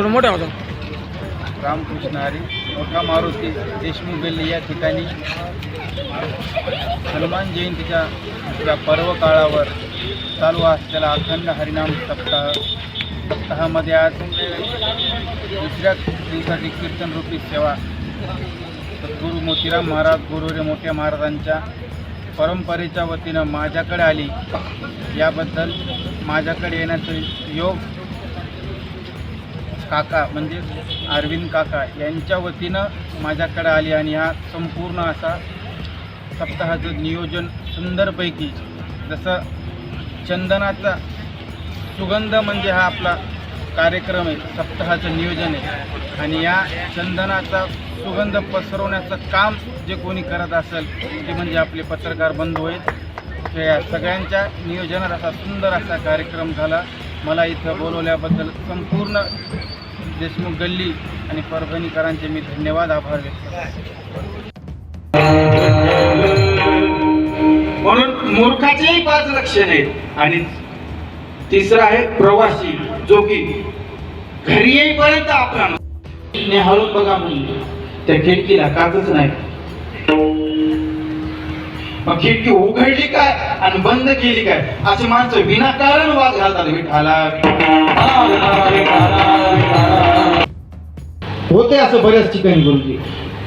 थोडं मोठं होता रामकृष्ण हरी मोठा मारुती देशमुख गल्ली या ठिकाणी. हनुमान जयंतीच्या या पर्व काळावर चालू असलेला अखंड हरिनाम सप्ताह सप्ताहामध्ये आज दुसऱ्या दिवसाची कीर्तन रूपी सेवा. गुरु मोतीराम महाराज गुरुरे मोठ्या महाराजांच्या परंपरेच्या वतीनं माझ्याकडे आली. याबद्दल माझ्याकडे येण्याचं योग काका म्हणजे अरविंद काका यांच्या वतीनं माझ्याकडे आली आणि हा संपूर्ण असा सप्ताहाचं नियोजन सुंदरपैकी जसं चंदनाचा सुगंध म्हणजे हा आपला कार्यक्रम आहे सप्ताहाचं नियोजन आहे. आणि या चंदनाचा सुगंध पसरवण्याचं काम जे कोणी करत असेल ते म्हणजे आपले पत्रकार बंधू आहेत. तर या सगळ्यांच्या नियोजनात असा सुंदर असा कार्यक्रम झाला. मला इथं बोलवल्याबद्दल संपूर्ण देशमुख गल्ली आणि परभणीकरांचे मी धन्यवाद आभार व्यक्त म्हणून मूर्खाचेही पाच लक्षण आहेत. आणि तिसरा आहे प्रवासी जो की घरी येईपर्यंत आपला नसतो. हळून बघा म्हणून. त्या खिडकीला काचच नाही मग खिडकी उघडली काय आणि बंद केली काय? असे माणसं विनाकारण वाद घालतात. विठाला होते असं बऱ्याच ठिकाणी गुरुजी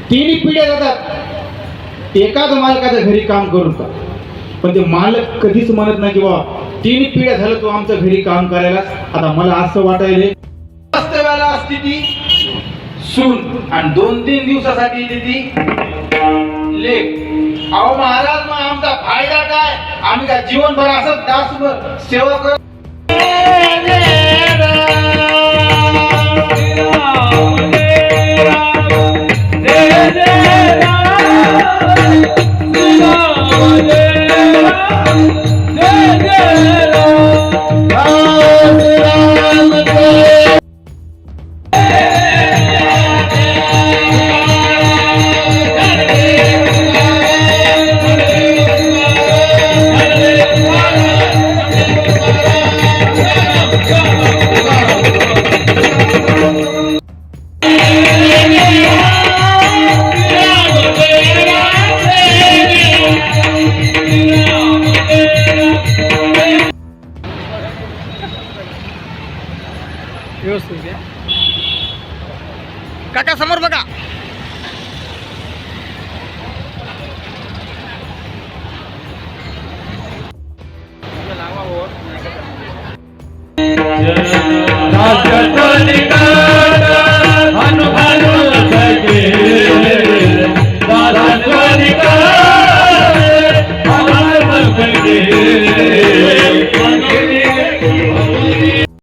तिन्ही पिढ्या जातात. एकाच मालकाच्या घरी काम करून का पण ते मालक कधीच म्हणत नाही की बाबा तीन पिढ्या झालं तू आमच्या घरी काम करायला. आता मला असं वाटायले वास्तव्याला असते ती. सून. आणि दोन तीन दिवसासाठी येते ती. लेख. अहो महाराज मग आमचा फायदा काय? आम्ही काय जीवनभर असं दासभर सेवा कर व्यवस्थित काका समोर बघा. हनुमान